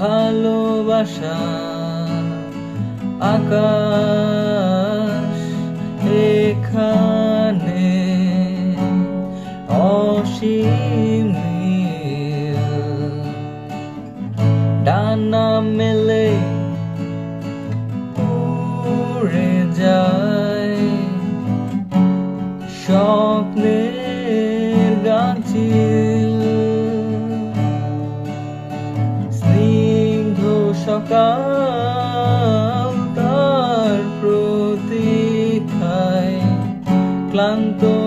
ভালোবাসা আকাশ এখানে অসীম ডানা মেলে উড়ে যায় স্বপ্নের গাছিল সকাল তার প্রতীক্ষায় ক্লান্ত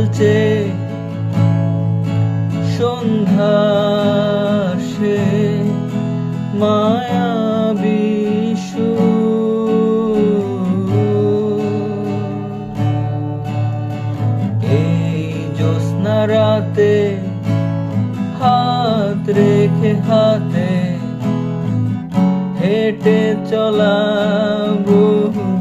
লালচে সন্ধ্যা সে মায়াবী সুর। এই জ্যোৎস্না রাতে হাত রেখে হাতে হেঁটে চলা বহুদূর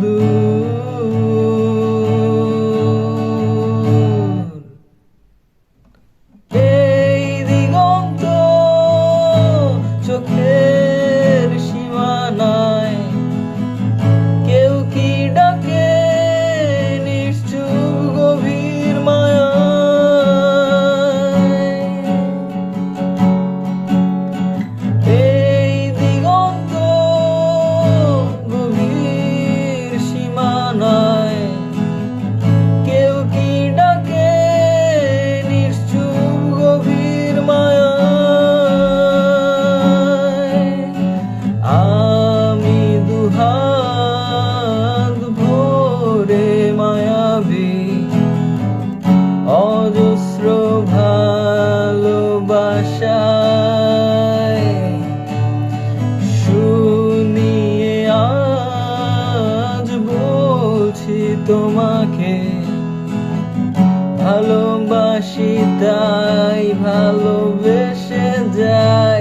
বলছি তোমাকে ভালোবাসি তাই ভালোবেসে যাই।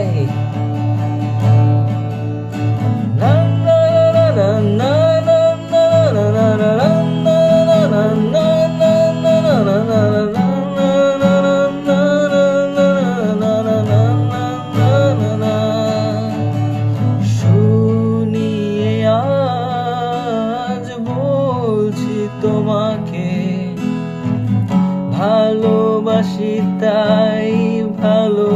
ভালোবাসি তাই ভালো